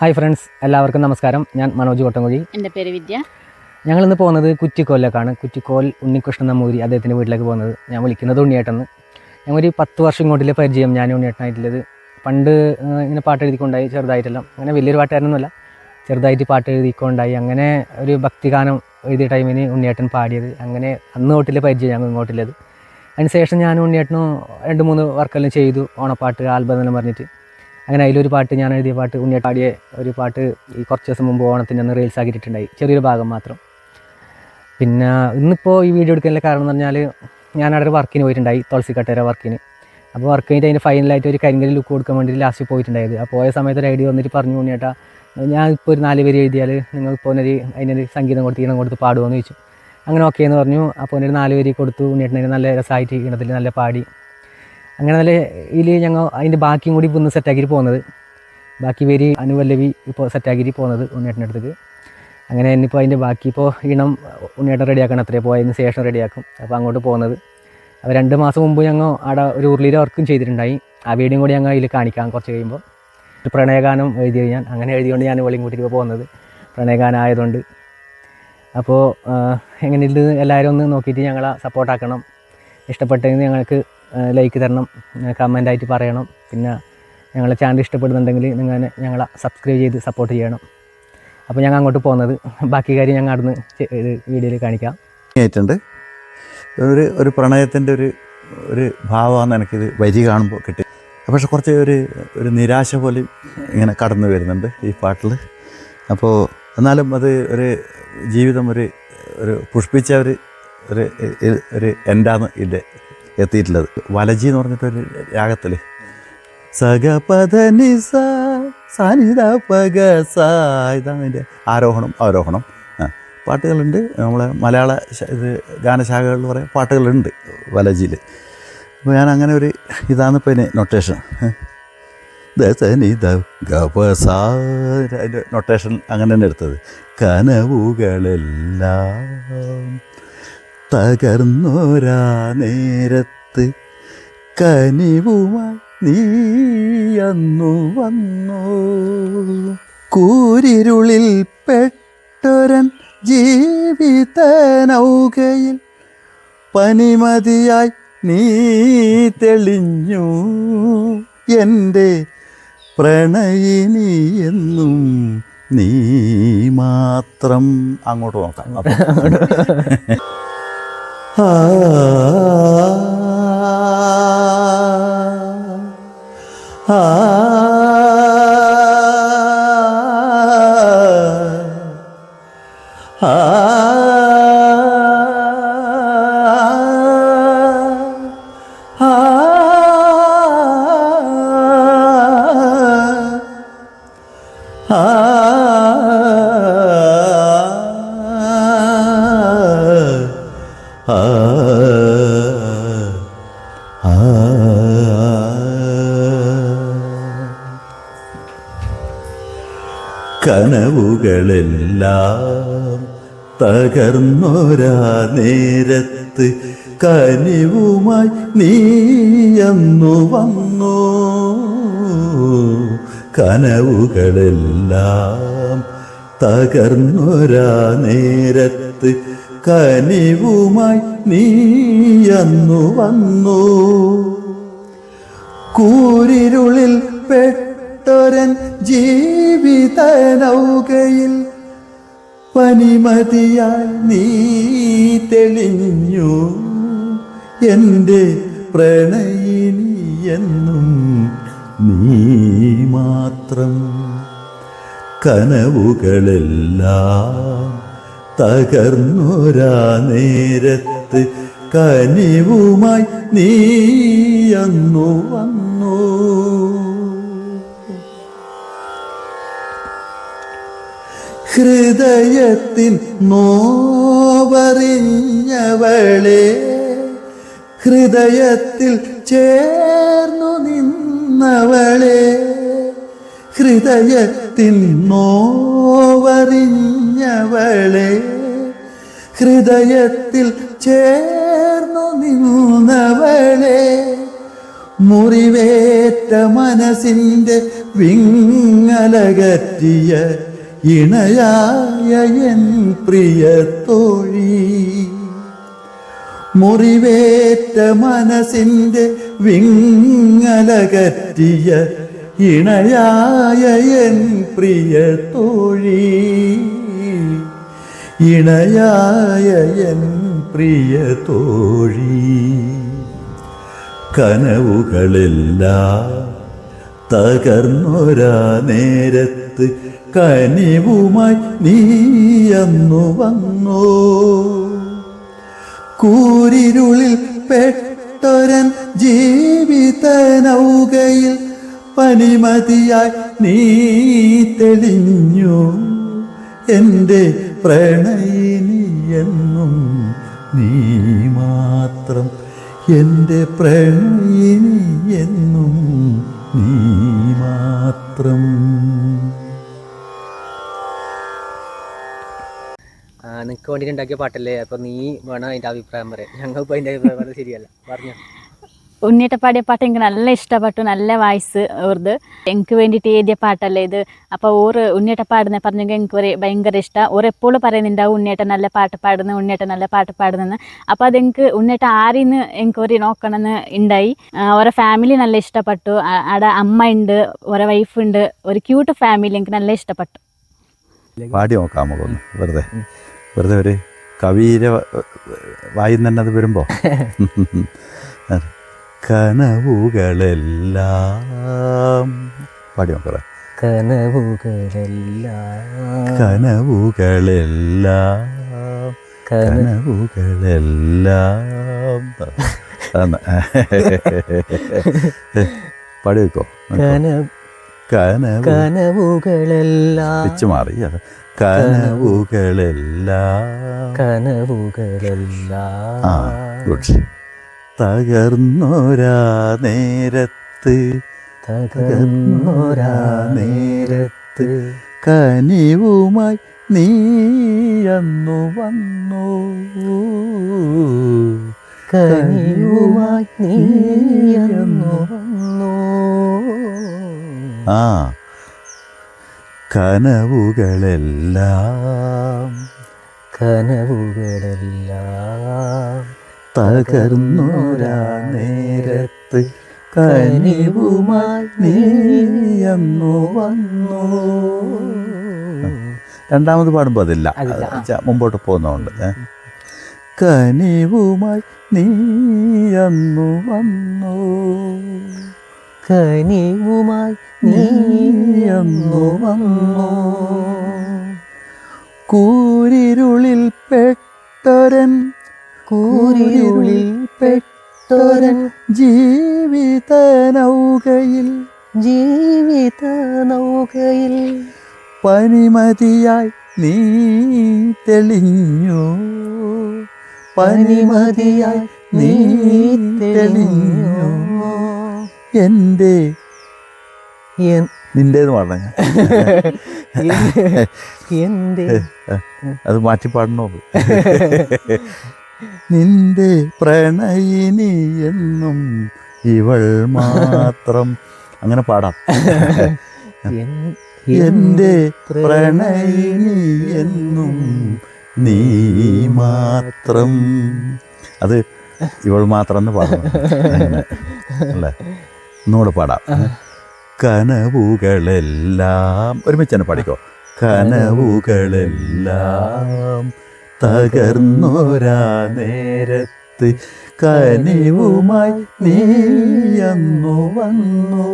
Hi friends എല്ലാവർക്കും നമസ്കാരം. ഞാൻ മനോജ് കൊട്ടംകുഴി. എന്റെ പേര് വിദ്യ. ഞങ്ങൾ ഇന്ന് പോകുന്നത് കുറ്റിക്കോലിലേക്കാണ്. കുറ്റിക്കോൽ ഉണ്ണികൃഷ്ണൻ നമ്പൂരി അദ്ദേഹത്തിന്റെ വീട്ടിലേക്ക് പോകുന്നത്. ഞാൻ വിളിക്കുന്നത് ഉണ്ണിയേട്ടെന്ന് ഞങ്ങൾ ഒരു പത്ത് വർഷം ഇങ്ങോട്ടിലെ പരിചയം ഞാൻ ഉണ്ണിയേട്ടനായിട്ടുള്ളത്. പണ്ട് ഇങ്ങനെ പാട്ട് എഴുതിക്കൊണ്ടായി ചെറുതായിട്ടെല്ലാം. അങ്ങനെ വലിയൊരു പാട്ടായിരുന്നല്ല ചെറുതായിട്ട് പാട്ട് എഴുതിക്കൊണ്ടായി. അങ്ങനെ ഒരു ഭക്തിഗാനം എഴുതിയ ടൈമിന് ഉണ്ണിയേട്ടൻ പാടിയത്. അങ്ങനെ അന്ന് തൊട്ടിലെ പരിചയം ഞങ്ങൾ ഇങ്ങോട്ടുള്ളത് അതിനുശേഷം ഞാൻ ഉണ്ണിയേട്ടനും രണ്ട് മൂന്ന് വർക്കെല്ലാം ചെയ്തു ഓണപ്പാട്ട് ആൽബം എന്നെല്ലാം പറഞ്ഞിട്ട്. അങ്ങനെ അതിലൊരു പാട്ട് ഞാൻ എഴുതിയ പാട്ട് ഉണ്ണിയേട്ടൻ പാടിയ ഒരു പാട്ട് ഈ കുറച്ച് ദിവസം മുമ്പ് ഓണത്തിന് അന്ന് റീൽസ് ആക്കിയിട്ടുണ്ടായി ചെറിയൊരു ഭാഗം മാത്രം. പിന്നെ ഇന്നിപ്പോൾ ഈ വീഡിയോ എടുക്കാനുള്ള കാരണം എന്ന് പറഞ്ഞാൽ ഞാൻ അവിടെ ഒരു വർക്കിന് പോയിട്ടുണ്ടായി തുളസി കട്ടേര വർക്കിന്. അപ്പോൾ വർക്ക് കഴിഞ്ഞിട്ട് അതിന് ഫൈനലായിട്ട് ഒരു കരിങ്കരി ലുക്ക് കൊടുക്കാൻ വേണ്ടി ലാസ്റ്റ് പോയിട്ടുണ്ടായത്. അപ്പോൾ പോയ സമയത്ത് ഒരു ഐഡിയ വന്നിട്ട് പറഞ്ഞു ഉണ്ണിയേട്ടാ ഞാൻ ഇപ്പോൾ ഒരു നാല് പേര് എഴുതിയാൽ നിങ്ങൾ ഇപ്പോൾ ഒരു അതിനൊരു സംഗീതം കൊടുത്ത് ഈണം കൊടുത്ത് പാടുമോ എന്ന് ചോദിച്ചു. അങ്ങനെ ഓക്കെ എന്ന് പറഞ്ഞു. അപ്പോൾ ഒരു നാല് പേര് കൊടുത്തു. ഉണ്ണിയേട്ടനെ നല്ല രസമായിട്ട് ഈണത്തിൽ നല്ല പാടി. അങ്ങനെ നല്ല ഇതിൽ ഞങ്ങൾ അതിന്റെ ബാക്കിയും കൂടി ഇന്ന് സെറ്റാക്കിയിട്ട് പോകുന്നത് ബാക്കി പേര് അനുവല്ലവി ഇപ്പോൾ സെറ്റാക്കിയിട്ട് പോകുന്നത് ഉണ്ണിയേട്ടന്റെ അടുത്തേക്ക്. അങ്ങനെ ഇന്നിപ്പോൾ അതിന്റെ ബാക്കി ഇപ്പോൾ ഇണം ഉണ്ണിയേട്ടൻ റെഡിയാക്കണം അത്രേ പോയതിന് ശേഷം റെഡിയാക്കും അപ്പോൾ അങ്ങോട്ട് പോകുന്നത് അപ്പോൾ രണ്ട് മാസം മുമ്പ് ഞങ്ങൾ അവിടെ ഒരു ഉരുളിയിൽ വർക്കും ചെയ്തിട്ടുണ്ടായി. ആ വീഡിയോ കൂടി ഞങ്ങൾ അതിൽ കാണിക്കാം കുറച്ച് കഴിയുമ്പോൾ പ്രണയഗാനം എഴുതി ഞാൻ അങ്ങനെ എഴുതിയോണ്ട് ഞാൻ വെളിയും കൂട്ടിയിട്ട് പോകുന്നത് പ്രണയഗാനം ആയതുകൊണ്ട്. അപ്പോൾ എങ്ങനെ ഇത് എല്ലാവരും ഒന്ന് നോക്കിയിട്ട് ഞങ്ങളെ സപ്പോർട്ടാക്കണം. ഇഷ്ടപ്പെട്ടെങ്കിൽ ഞങ്ങൾക്ക് ലൈക്ക് തരണം കമന്റായിട്ട് പറയണം. പിന്നെ ഞങ്ങളെ ചാനൽ ഇഷ്ടപ്പെടുന്നുണ്ടെങ്കിൽ നിങ്ങൾ ഞങ്ങളെ സബ്സ്ക്രൈബ് ചെയ്ത് സപ്പോർട്ട് ചെയ്യണം. അപ്പോൾ ഞങ്ങൾ അങ്ങോട്ട് പോകുന്നത്. ബാക്കി കാര്യം ഞങ്ങൾ അവിടുന്ന് വീഡിയോയിൽ കാണിക്കാം. ആയിട്ടുണ്ട്. ഒരു ഒരു പ്രണയത്തിന്റെ ഒരു ഒരു ഭാവമാണ് എനിക്കിത് വരി കാണുമ്പോൾ കിട്ടി. പക്ഷെ കുറച്ച് ഒരു ഒരു നിരാശ പോലെ ഇങ്ങനെ കടന്നു വരുന്നുണ്ട് ഈ പാട്ടിൽ അപ്പോൾ എന്നാലും അത് ഒരു ജീവിതം ഒരു ഒരു പുഷ്പിച്ച ഒരു ഒരു ഒരു ഇല്ല എത്തിയിട്ടുള്ളത്. വലജി എന്ന് പറഞ്ഞിട്ടൊരു രാഗത്തിൽ സഗപദ നിസ സനിത സ ഇതാണ് അതിന്റെ ആരോഹണം അവരോഹണം. പാട്ടുകളുണ്ട്. നമ്മളെ മലയാള ഇത് ഗാനശാഖകളിൽ കുറേ പാട്ടുകളുണ്ട് വലജിയിൽ അപ്പോൾ ഞാൻ അങ്ങനെ ഒരു ഇതാണ് ഇതിന് നൊട്ടേഷൻ നൊട്ടേഷൻ അങ്ങനെ തന്നെ എടുത്തത്. കനവുകളെല്ലാം തകർന്നോരാ നേരത്ത് കനിവുമായി നീ അന്നു വന്നു. കൂരിരുളിൽ പെട്ടൊരൻ ജീവിത നൗകയിൽ പനിമതിയായി നീ തെളിഞ്ഞു. എന്റെ പ്രണയിനി എന്നും നീ മാത്രം അങ്ങോട്ട് നോക്കാം. ആ. കനവുകളെല്ലാം തകർന്നൊരാ നേരത്ത് കനിവുമായി നീയന്നു വന്നു? കനവുകളെല്ലാം തകർന്നൊരാ നേരത്ത് കനിവുമായി നീയന്നു വന്നു? കൂരിരുളിൽ പെട്ടൊരൻ ജീവിത നൗകയിൽ പനിമതിയായി നീ തെളിഞ്ഞു. എന്റെ പ്രണയിനി എന്നും നീ മാത്രം കനവുകളെല്ലാം തകർന്നൊരാ നേരത്ത് കനിവുമായി നീ അന്നു വന്നു. ഹൃദയത്തിൻ നോവറിഞ്ഞവളെ ഹൃദയത്തിൽ ചേർന്നു നിന്നവളെ ഹൃദയത്തിൽ നോവറിഞ്ഞവളെ ഹൃദയത്തിൽ ചേർന്നു നിന്നവളെ മുറിവേറ്റ മനസ്സിന്റെ വിങ്ങലകറ്റിയ ഇണയായ എൻ പ്രിയ തോഴി. മുറിവേറ്റ മനസ്സിന്റെ വിങ്ങലകറ്റിയ ഇണയായ എൻ പ്രിയ തോഴി. ഇണയായ എൻ പ്രിയ തോഴി. കനവുകളെല്ലാം തകർന്നൊരാ നേരത്ത് കനിവുമായി നീയന്നു വന്നു? കൂരിരുളിൽ പെട്ടൊരൻ ജീവിതനൗകയിൽ പനിമതിയായി നീ തെളിഞ്ഞു. എന്റെ പ്രണയിനി എന്നും നീ മാത്രം. എന്റെ പ്രണയിനി എന്നും നീ മാത്രം നിനക്ക് വേണ്ടിയിട്ട് ഉണ്ടാക്കിയ പാട്ടല്ലേ? അപ്പോൾ നീ വേണം അതിന്റെ അഭിപ്രായം പറയാം ഞങ്ങൾ ഇപ്പോൾ അതിന്റെ അഭിപ്രായം പറയാൻ ശരിയല്ല. പറഞ്ഞു. ഉണ്ണിയേട്ട പാടിയ പാട്ട് എനിക്ക് നല്ല ഇഷ്ടപ്പെട്ടു നല്ല വായിസ് ഓർത് എനിക്ക് വേണ്ടിയിട്ട് എഴുതിയ പാട്ടല്ലേ ഇത്? അപ്പോൾ ഓറ് ഉണ്ണിയേട്ട പാടുന്ന പറഞ്ഞെങ്കിൽ എനിക്ക് ഒരു ഭയങ്കര ഇഷ്ടമാണ് ഓർ എപ്പോഴും പറയുന്നുണ്ടാവും ഉണ്ണിയേട്ട നല്ല പാട്ട് പാടുന്നു ഉണ്ണിയേട്ട നല്ല പാട്ട് പാടുന്നെന്ന്. അപ്പോൾ അതെനിക്ക് ഉണ്ണിയേട്ട ആരിന്ന് എനിക്ക് ഒരു നോക്കണമെന്ന് ഉണ്ടായി ഓരോ ഫാമിലി നല്ല ഇഷ്ടപ്പെട്ടു. അവിടെ അമ്മ ഉണ്ട് ഓരോ വൈഫ് ഉണ്ട് ഒരു ക്യൂട്ട് ഫാമിലി എനിക്ക് നല്ല ഇഷ്ടപ്പെട്ടു. പാടി നോക്കാം നമുക്കൊന്ന്. വെറുതെ. വെറുതെ ഒരു കവിയിലെ വായിൽ തന്നെ അത് വരുമ്പോൾ കനവുകളെല്ലാം. പാടി നോക്കാം കനവുകളെല്ലാം. കനവുകളെല്ലാം. കനവുകളെല്ലാം. പാടി വെക്കോ. കന കനവ് കനവുകളെല്ലാം. വെച്ച് മാറി. കനവുകളെല്ലാം. കനവുകളെല്ലാം. ആ ഗുഡ്. തകർന്നൊരാ നേരത്ത്. തകർന്നൊരാ നേരത്ത്. കനിവുമായി നീയന്നു വന്നു. കനിവുമായി നീയന്നു വന്നു. ആ കനവുകളെല്ലാം. കനവുകളെല്ലാം. തകർന്നൊരാ നേരത്ത് കനിവുമായി നീയന്നു വന്നു. രണ്ടാമത് പാടുമ്പോൾ അതില്ല. മുമ്പോട്ട് പോകുന്നതുകൊണ്ട്. കനിവുമായി നീയന്നു വന്നു. കനിവുമായി നീയന്നു വന്നു. കൂരിരുളിൽ പെട്ടൊരൻ കൂരിരുളിൽ പെട്ടൊരൻ ജീവിത നൗകയിൽ ജീവിത നൗകയിൽ. പനിമതിയായി നീ തെളിഞ്ഞു. പനിമതിയായി നീ തെളിഞ്ഞു. എന്റെ എൻ- നിന്റേന്ന് പറഞ്ഞ എന്റെ അത് മാറ്റി പാടണോ നിന്റെ പ്രണയിനി എന്നും ഇവൾ മാത്രം. അങ്ങനെ പാടാം. എന്റെ പ്രണയിനി എന്നും നീ മാത്രം. അത് ഇവൾ മാത്രം എന്ന് അങ്ങനെ. അല്ലേ? ഒന്നുകൂടെ പാടാം. കനവുകളെല്ലാം ഒരുമിച്ച് തന്നെ പാടിക്കോ കനവുകളെല്ലാം തകർന്നൊരാ നേരത്ത് കനിവുമായി നീയന്നു വന്നു.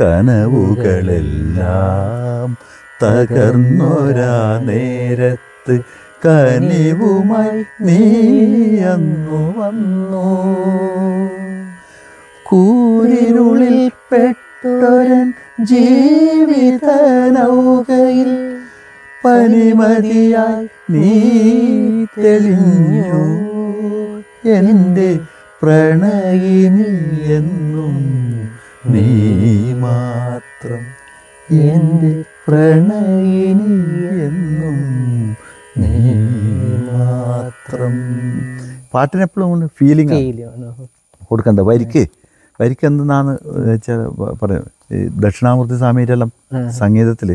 കനവുകളെല്ലാം തകർന്നൊരാ നേരത്ത് കനിവുമായി നീയന്നു വന്നു. കൂരിരുളിൽ പെട്ടൊരൻ ജീവിത നൗകയിൽ പനിമതിയായി നീ തെളിഞ്ഞു. എന്റെ പ്രണയിനി എന്നും നീ മാത്രം എന്റെ പ്രണയിനി എന്നും നീ മാത്രം. പാട്ടിന് എപ്പോഴും ഫീലിംഗ് കൊടുക്കണ്ട? വരിക്ക്. വരിക്ക് എന്താണ് വെച്ചാൽ പറയും ദക്ഷിണാമൂർത്തി സ്വാമിയുടെ എല്ലാം സംഗീതത്തിൽ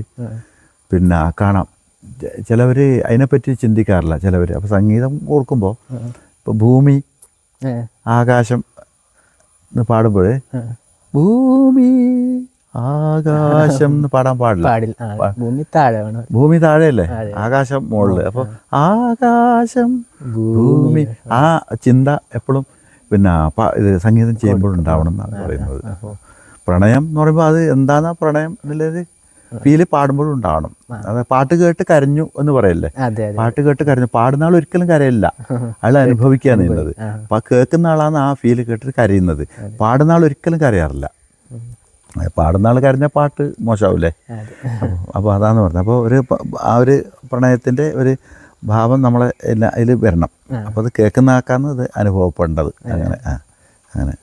പിന്നെ കാണാം. ചിലവർ അതിനെപ്പറ്റി ചിന്തിക്കാറില്ല ചിലവർ അപ്പോൾ സംഗീതം ഓർക്കുമ്പോൾ ഇപ്പോൾ ഭൂമി ആകാശം എന്ന് പാടുമ്പോൾ ഭൂമി ആകാശം എന്ന് പാടാൻ പാടില്ല. ഭൂമി താഴെ ഭൂമി താഴെയല്ലേ? ആകാശം മുകളിൽ അപ്പോൾ ആകാശം ഭൂമി. ആ ചിന്ത എപ്പോഴും പിന്നെ ഇത് സംഗീതം ചെയ്യുമ്പോൾ ഉണ്ടാവണം എന്നാണ് പറയുന്നത്. അപ്പോൾ പ്രണയം എന്ന് പറയുമ്പോൾ അത് എന്താന്നാ പ്രണയം എന്നുള്ളൊരു ഫീൽ പാടുമ്പോഴും ഉണ്ടാവണം. അത് പാട്ട് കേട്ട് കരഞ്ഞു എന്ന് പറയല്ലേ? പാട്ട് കേട്ട് കരഞ്ഞു. പാടുന്ന ആൾ ഒരിക്കലും കരയില്ല. അയാൾ അനുഭവിക്കാന്ന് ചെയ്യുന്നത്. അപ്പം കേൾക്കുന്ന ആളാണ് ആ ഫീൽ കേട്ടിട്ട് കരയുന്നത്. പാടുന്ന ആൾ ഒരിക്കലും കരയാറില്ല. പാടുന്ന ആൾ കരഞ്ഞ പാട്ട് മോശമാവില്ലേ? അപ്പൊ അപ്പോൾ അതാന്ന് പറഞ്ഞത്. അപ്പോൾ ഒരു ആ ഒരു പ്രണയത്തിന്റെ ഒരു ഭാവം നമ്മളെ എല്ലാ അതിൽ വരണം. അപ്പോൾ അത് കേൾക്കുന്ന ആക്കാന്ന് ഇത് അനുഭവപ്പെടേണ്ടത് അങ്ങനെ ആ അങ്ങനെ.